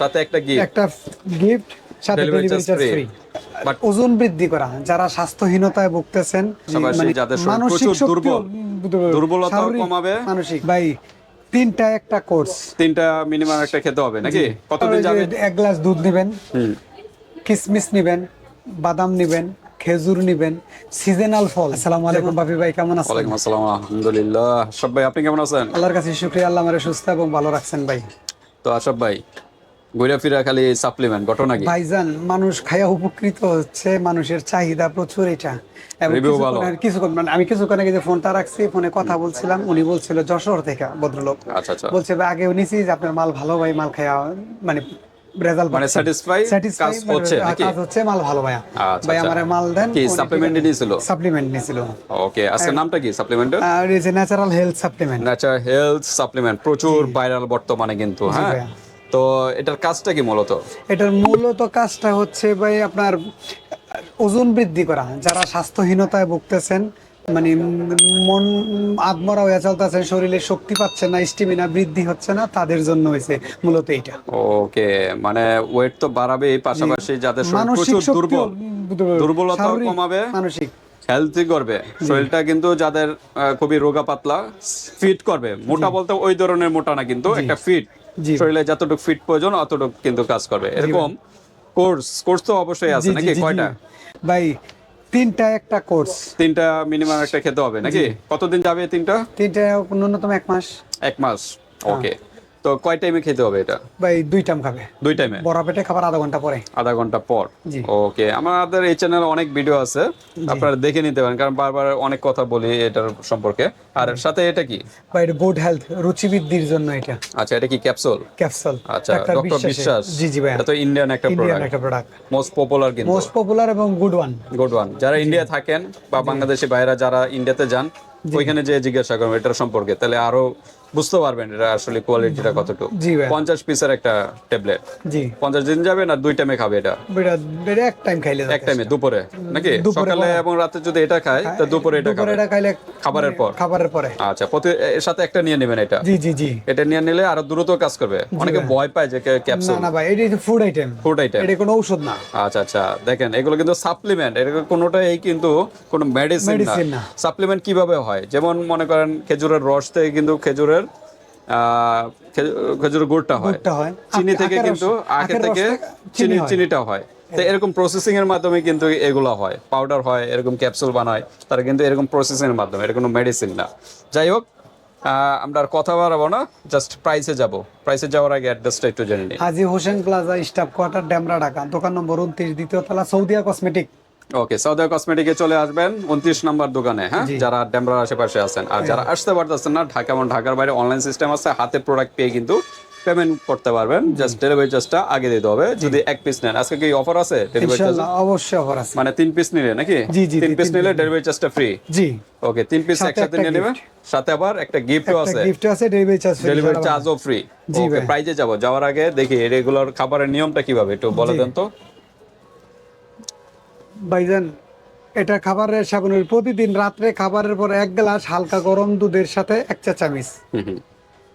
সাথে একটা গিফট একটা গিফট সাথে ডেলিভারি চার্জ ফ্রি But- ওজন বৃদ্ধি করা যারা স্বাস্থ্যহীনতায় ভুগতেছেন যাদের শরীর দুর্বল, দুর্বলতাও শারীরিক, কমাবে। মানসিক। ভাই তিনটা একটা কোর্স তিনটা মিনিমাম একটা খেতে হবে নাকি? কতদিন যাবে? এক গ্লাস দুধ নেবেন কিশমিশ নেবেন বাদাম নেবেন খেজুর নেবেন সিজনাল ফল। আসসালামু আলাইকুম বাপি ভাই কেমন আছেন? ওয়ালাইকুম আসসালাম আলহামদুলিল্লাহ। আশরাফ ভাই আপনি কেমন আছেন? আল্লাহর কাছে শুকরিয়া আল্লাহ আমারে সুস্থ এবং ভালো রাখছেন ভাই। তো আশরাফ ভাই ঘুরে ফিরা খালি সাপ্লিমেন্ট ঘটনা কি? ভাইজান মানুষ খাইয়া উপকৃত হচ্ছে মানুষের চাহিদা প্রচুর এটা। কিছুক্ষণ মানে আমি কিছুক্ষণ আগে যে ফোনটা রাখছি ফোনে কথা বলছিলাম উনি বলছিল যশোর থেকে ভদ্রলোক। আচ্ছা আচ্ছা। বলছে আগে যে আপনার মাল ভালো ভাই মাল খাইয়া মানে রেজাল্ট মানে satisfy, কাজ হচ্ছে নাকি? কাজ হচ্ছে মাল ভালো ভাইয়া। আচ্ছা, ভাই। আমার মাল দেন কি এ নিয়েছিল? সাপ্লিমেন্ট নিয়েছিল। ওকে আজকের নামটা কি সাপ্লিমেন্টের আর এই যে natural health supplement nature health supplement প্রচুর ভাইরাল বর্তমানে কিন্তু হ্যাঁ। তো এটার কাজটা কি মূলত? এটার মূলত কাজটা হচ্ছে ভাই আপনার ওজন বৃদ্ধি করা। যারা স্বাস্থ্যহীনতায় ভুগতেছেন মানে মন আত্মরা হয়ে চলতেছেন শরীরে শক্তি পাচ্ছে না স্টিমিনা বৃদ্ধি হচ্ছে না তাদের জন্য হয়েছে মূলত এইটা। ওকে মানে ওয়েট তো বাড়াবেই পাশাপাশি যাদের শরীর মানসিক প্রচুর দুর্বল দুর্বলতাও কমাবে মানসিক। হেলথি করবে। শরীরটা কিন্তু যাদের খুবই রোগা পাতলা ফিট করবে। মোটা বলতে ওই ধরনের মোটা না কিন্তু একটা ফিট। শরীরে যতটুকু ফিট প্রয়োজন অতটুকু কিন্তু কাজ করবে। এরকম কোর্স কোর্স তো অবশ্যই আছে নাকি। কয়টা? ভাই তিনটা একটা কোর্স তিনটা মিনিমাম একটা খেতে হবে নাকি? কতদিন যাবে তিনটা? তিনটা ন্যূনতম এক মাস। এক মাস। হ্যাঁ। ওকে তো কয় টাইমে খেতে হবে এটা? ভাই দুই টাইম খাবে। দুই টাইমে বড় পেটে খাবার আধা ঘণ্টা পরে। আধা ঘণ্টা পর? ওকে আমাদের এই চ্যানেলে অনেক ভিডিও আছে। আপনারা দেখে নিতে পারেন কারণ বারবার অনেক কথা বলি এটার সম্পর্কে। আর সাথে এটা কি? বা এটা গুড হেলথ রুচি বৃদ্ধির জন্য এটা। আচ্ছা এটা কি ক্যাপসুল ক্যাপসুল আচ্ছা ডক্টর বিশ্বাস। জি জি ভাই এটা তো ইন্ডিয়ান একটা ইন্ডিয়ান প্রোডাক্ট একটা প্রোডাক্ট মোস্ট পপুলার কিন্তু। মোস্ট পপুলার এবং গুড ওয়ান গুড ওয়ান যারা ইন্ডিয়া থাকেন বা বাংলাদেশি ভাইরা যারা ইন্ডিয়াতে যান ওইখানে যে জিজ্ঞাসা করবেন এটার সম্পর্কে। তাহলে আরও বুঝতে পারবেন এটা আসলে কোয়ালিটিটা কতটুকু। জি পঞ্চাশ পিসের একটা ট্যাবলেট জি। পঞ্চাশ দিন যাবে না দুই টাইমে খাবে এটা? এক টাইম খাইলে এক টাইমে দুপুরে? নাকি? সকালে এবং রাতে যদি এটা খায় তো দুপুরে এটা দুপুরে খাবে। এটা খাইলে খাবারের পর? খাবারের পরে। আচ্ছা প্রতি এর সাথে একটা নিয়ে নেবেন এটা? জি জি জি। এটা নিয়ে নিলে আরও দ্রুত কাজ করবে। অনেকে ভয় পায় যে ক্যাপসুল না না ভাই এটা ফুড আইটেম ফুড আইটেম এটা কোনো ঔষধ না। আচ্ছা আচ্ছা দেখেন এগুলো কিন্তু সাপ্লিমেন্ট এটা কোনোটাই কিন্তু কোনো মেডিসিন না। না। সাপ্লিমেন্ট কীভাবে হয়? যেমন মনে করেন খেজুরের রস থেকে কিন্তু খেজুরের আহ, খেজু- খেজুরের গুড়টা হয়। চিনি থেকে কিন্তু আখের থেকে চিনি চিনি চিনিটা হয়। তো এরকম প্রসেসিং এর মাধ্যমে কিন্তু এগুলো হয়। পাউডার হয় এরকম ক্যাপসুল বানায় তারা কিন্তু এরকম প্রসেসিং এর মাধ্যমে এটা কোনো মেডিসিন না। যাই হোক আহ, আমরা আর কথা বাড়াবো না জাস্ট প্রাইসে যাব। প্রাইসে যাওয়ার আগে অ্যাড্রেসটা একটু জেনে নিই। Haji Hossain plaza staff quarter Demra Dhaka. দোকান নম্বর উনত্রিশ দ্বিতীয় তলা সৌদিয়া কসমেটিক ওকে সৌদা কসমেটিকে চলে আসবেন উনত্রিশ নাম্বার দোকানে হ্যাঁ? যারা ডেমরার আশেপাশে আছেন। আর যারা আসতে পারতেছেন না ঢাকা এবং ঢাকার বাইরে অনলাইন সিস্টেম আছে হাতে প্রোডাক্ট পেয়ে কিন্তু পেমেন্ট করতে পারবেন। জাস্ট ডেলিভারি চার্জটা আগে দিতে হবে যদি এক পিস নেন। আজকে কি অফার আছে ডেলিভারি চার্জ অবশ্যই অফার আছে। মানে তিন পিস নিলে নাকি? তিন পিস নিলে ডেলিভারি চার্জটা ফ্রি জি। ওকে তিন পিস একসাথে নিয়ে নেবেন। সাথে আবার একটা গিফটও আছে। গিফট আছে ডেলিভারি চার্জ ডেলিভারি চার্জও ফ্রি জি ওকে প্রাইজে যাব। যাওয়ার আগে দেখি রেগুলার খাবারের নিয়মটা কীভাবে? একটু বলে দেন তো। ভাইজান এটা খাবারের সাবনের প্রতিদিন রাত্রে খাবারের পর এক গ্লাস হালকা গরম দুধের সাথে এক চা চামিচ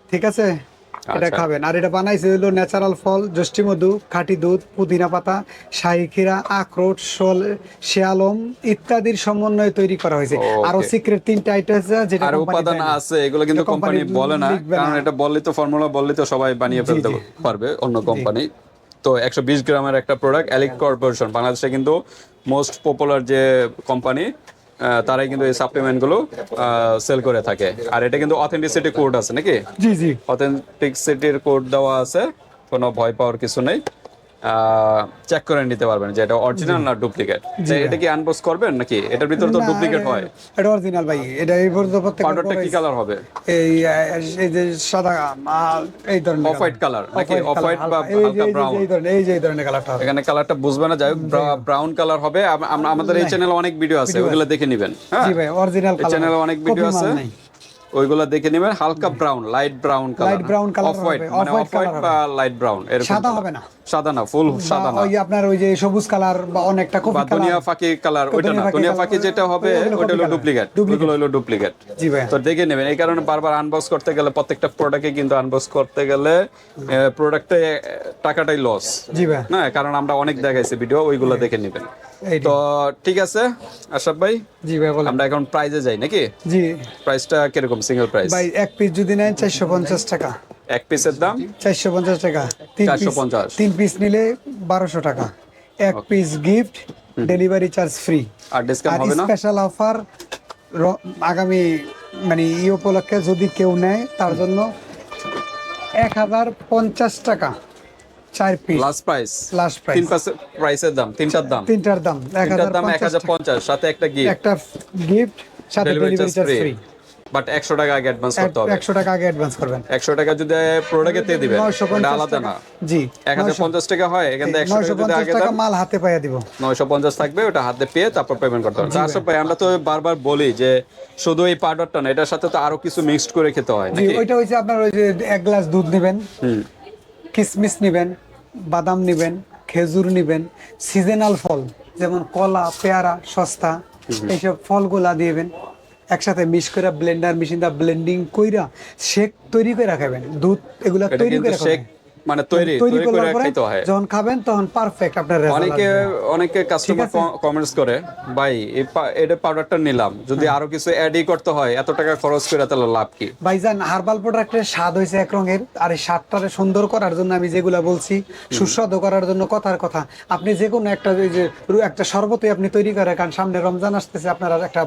ঠিক আছে? এটা আচ্ছা। খাবেন। আর এটা বানাইছে হলো ন্যাচারাল ফল জষ্টি মধু খাঁটি দুধ পুদিনা পাতা শাহী ক্ষীরা আখরোট শোল শিয়ালম ইত্যাদির সমন্বয়ে তৈরি করা হয়েছে। আরও সিক্রেট তিনটা আইটেম আছে যেটা আর উপাদান আছে এগুলো কিন্তু কোম্পানি বলে না কারণ এটা বললে তো ফর্মুলা বললে তো সবাই বানিয়ে ফেলতে পারবে অন্য কোম্পানি তো একশো বিশ গ্রামের একটা প্রোডাক্ট অ্যালিক কর্পোরেশন বাংলাদেশে কিন্তু মোস্ট পপুলার যে কোম্পানি তারাই কিন্তু এই সাপ্লিমেন্টগুলো সেল করে থাকে। আর এটা কিন্তু অথেন্টিসিটি কোড আছে নাকি? জি জি। অথেন্টিসিটির কোড দেওয়া আছে কোনো ভয় পাওয়ার কিছু নেই। চেক করে নিতে পারবেন যে এটা অরিজিনাল না ডুপ্লিকেট এটা কি আনবক্স করবেন নাকি? এটার ভিতরে তো ডুপ্লিকেট হয়। এটা অরিজিনাল ভাই। এটা এই পর্যন্ত প্রত্যেক পাউডারটা কি কালার হবে? এই এই যে সাদা এই ধরনের অফ হোয়াইট কালার নাকি অফ হোয়াইট বা হালকা- ব্রাউন এই ধরনের এই যে এই ধরনের কালারটা হবে। এখানে কালারটা বুঝবে না যাই হোক ব্রাউন কালার হবে। আম- আম- আমাদের এই চ্যানেলে অনেক ভিডিও আছে ওগুলো দেখে নেবেন। হ্যাঁ? জি ভাই অরিজিনাল এই চ্যানেলে অনেক ভিডিও আছে। ওইগুলো দেখে নেবেন হালকা brown light brown colour Light brown colour off white মানে অফ হোয়াইট বা লাইট ব্রাউন এরকম সাদা হবে না। সাদা না ফুল সাদা না। ওই আপনার ওই যে সবুজ কালার বা অনেকটা কফি কালার দুনিয়া ফাঁকি কালার ওইটা না। দুনিয়া ফাঁকি যেটা হবে ওইটা হলো ডুপ্লিকেট ওইগুলো হলো ডুপ্লিকেট জি ভাই তো দেখে নেবেন এই কারণে বারবার আনবক্স করতে গেলে প্রত্যেকটা প্রোডাক্টে কিন্তু আনবক্স করতে গেলে প্রোডাক্টে টাকাটাই লস জি ভাই না কারণ আমরা অনেক দেখাইছি ভিডিও ওইগুলো দেখে নেবেন। তো ঠিক আছে আশরাফ ভাই? জি ভাই বলেন। আমরা এখন প্রাইজে যাই নাকি? জি। প্রাইসটা কীরকম সিঙ্গেল প্রাইস ভাই এক পিস যদি নেন চারশো পঞ্চাশ টাকা। এক পিসের দাম? চারশো পঞ্চাশ টাকা। তিন পিস 450 তিন পিস নিলে বারোশো টাকা। এক piece gift delivery charge free আর ডিসকাউন্ট হবে না? স্পেশাল অফার আগামী মানে ই উপলক্ষে যদি কেউ নেয় তার জন্য এক হাজার পঞ্চাশ টাকা। চার পিস প্রাইস প্রাইস তিন পাঁচ প্রাইসের দাম তিনটার দাম। তিনটার দাম তিনটার দাম এক হাজার পঞ্চাশ সাথে একটা গিফট একটা গিফট সাথে ডেলিভারি চার্জ ফ্রি বাট একশো টাকা আগে অ্যাডভান্স করতে হবে। একশো টাকা আগে অ্যাডভান্স করবেন। একশো টাকা যদি প্রোডাক্টে দিয়ে দিবেন আলাদা না। জি এক হাজার পঞ্চাশ টাকা হয় এখান থেকে একশো টাকা যদি আগে টাকা মাল হাতে পাইয়া দিব। নয়শো পঞ্চাশ থাকবে ওটা হাতে পেয়ে তারপর পেমেন্ট করতে হবে। আশরাফ ভাই। আমরা তো বারবার বলি যে শুধু এই পাউডারটা না এটার সাথে তো আরও কিছু মিক্সড করে খেতে হয় নাকি? ওইটা হচ্ছে আপনার ওই যে এক গ্লাস দুধ নেবেন হুম। কিশমিশ নেবেন বাদাম নেবেন খেজুর নেবেন সিজনাল ফল যেমন কলা পেয়ারা সস্তা এইসব ফলগুলা দিবেন একসাথে মিক্স করে ব্লেন্ডার মেশিন দা ব্লেন্ডিং কইরা শেক তৈরি করে খাবেন দুধ এগুলা তৈরি করে শেক মানে তৈরি তৈরি করার পরে হয়। যখন খাবেন তখন পারফেক্ট আপনার অনেকে অনেকে কাস্টমার কমেন্টস করে ভাই এই এটা পাউডারটা নিলাম। যদি হ্যাঁ। আরও কিছু অ্যাডই করতে হয় এত টাকা খরচ করে তাহলে লাভ কি? ভাইজান হার্বাল প্রোডাক্টের স্বাদ হয়েছে এক রঙের আর এই স্বাদটারে সুন্দর করার জন্য আমি যেগুলা বলছি সুস্বাদু করার জন্য কথার কথা। আপনি যে কোনো একটা ওই যে একটা শরবতই আপনি তৈরি করে কারণ সামনে রমজান আসতেছে আপনারা একটা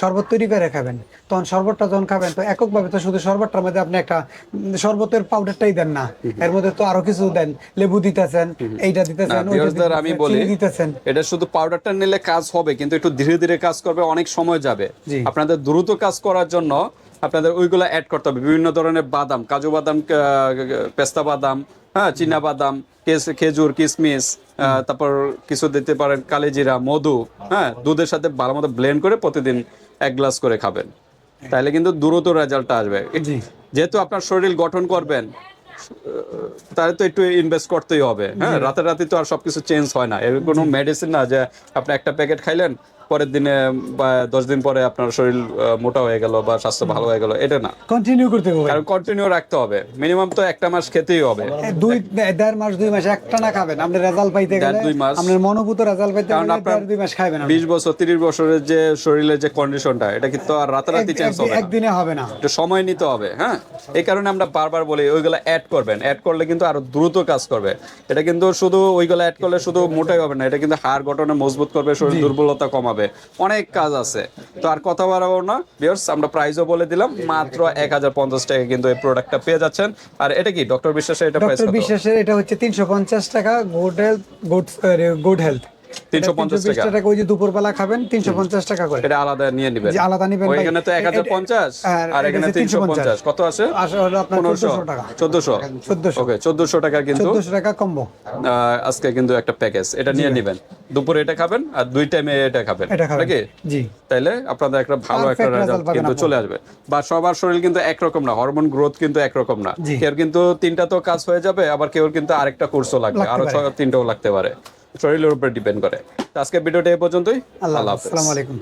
শরবত তৈরি করে খাবেন। তখন শরবতটা যখন খাবেন তো এককভাবে তো শুধু শরবতটার মধ্যে আপনি একটা শরবতের পাউডারটাই দেন না। এর মধ্যে তো আরও কিছু দেন। লেবু দিতেছেন এইটা দিতেছেন আমি বলি দিতেছেন। এটা শুধু পাউডারটা নিলে কাজ হবে কিন্তু একটু ধীরে ধীরে কাজ করবে অনেক সময় যাবে। আপনাদের দ্রুত কাজ করার জন্য আপনাদের ওইগুলো অ্যাড করতে হবে। বিভিন্ন ধরনের বাদাম কাজু বাদাম পেস্তা বাদাম হ্যাঁ চীনা বাদাম খেজুর কিশমিশ আহ, তারপর কিছু দিতে পারেন কালেজিরা মধু হ্যাঁ দুধের সাথে ভালো মতো ব্লেন্ড করে প্রতিদিন এক গ্লাস করে খাবেন। তাহলে কিন্তু দ্রুত রেজাল্টটা আসবে। যেহেতু আপনার শরীর গঠন করবেন তাহলে তো একটু ইনভেস্ট করতেই হবে হ্যাঁ? রাতে রাতে তো আর সবকিছু চেঞ্জ হয় না। এর কোনো মেডিসিন না যে আপনি একটা প্যাকেট খাইলেন পরের দিনে বা দশ দিন পরে আপনার শরীর মোটা হয়ে গেল বা স্বাস্থ্য ভালো হয়ে গেল এটা না। কন্টিনিউ করতে হবে কারণ কন্টিনিউ রাখতে হবে। মিনিমাম তো একটা মাস খেতেই হবে। দুই দেড় মাস দুই মাস একটা না খাবেন। আপনি রেজাল্ট পাইতে গেলে দুই মাস। আপনার মনোভূত রেজাল্ট পাইতে কারণ আপনার দুই মাস খাবেন আপনি। বিশ বছর তিরিশ বছরের যে শরীরের যে কন্ডিশনটা এটা কিন্তু আর রাতারাতি চেঞ্জ হবে একদিনে হবে না। একটু সময় নিতে হবে হ্যাঁ? এই কারণে আমরা বারবার বলি ওইগুলো অ্যাড করবেন। অ্যাড করলে কিন্তু আরও দ্রুত কাজ করবে। এটা কিন্তু শুধু ওইগুলো অ্যাড করলে শুধু মোটাই হবে না এটা কিন্তু হাড় গঠনে মজবুত করবে শরীর দুর্বলতা কমাবে। অনেক কাজ আছে। তো আর কথা বাড়াবো না। বিয়ার্স আমরা প্রাইসও বলে দিলাম। মাত্র এক হাজার পঞ্চাশ টাকা কিন্তু এই প্রোডাক্টটা পেয়ে যাচ্ছেন। আর এটা কি? ডক্টর বিশ্বাসের এটা ডক্টর বিশ্বাসের এটা হচ্ছে তিনশো পঞ্চাশ টাকা। Good health good good health 350 টাকা। টাকা ওই যে দুপুরবেলা খাবেন তিনশো পঞ্চাশ টাকা করে। এটা আলাদা নিয়ে নিবেন। জি, আলাদা নিবেন ভাই। তো এক হাজার পঞ্চাশ আর আর এখানে হচ্ছে তিনশো পঞ্চাশ। 350 কত আছে? আসলে আপনার পনেরোশো। চোদ্দশো টাকা। চোদ্দশো। চোদ্দশো। ওকে চোদ্দশো টাকা কিন্তু। চোদ্দশো টাকা কম্বো। আজকে কিন্তু একটা প্যাকেজ। এটা নিয়ে নেবেন। দুপুরে এটা খাবেন আর দুই টাইমে এটা খাবেন। নাকি? জি। তাইলে আপনাদের একটা ভালো একটা রেজাল্ট কিন্তু চলে আসবে। বা সবার শরীর কিন্তু একরকম না হরমোন গ্রোথ কিন্তু একরকম না। কেউ কিন্তু তিনটা তো কাজ হয়ে যাবে আবার কেউ কিন্তু আরেকটা কোর্সও লাগবে। আরও। তিনটাও লাগতে পারে। শরীরের উপর ডিপেন্ড করে। আজকে ভিডিওটা এই পর্যন্তই। আল্লাহ আসসালামু আলাইকুম।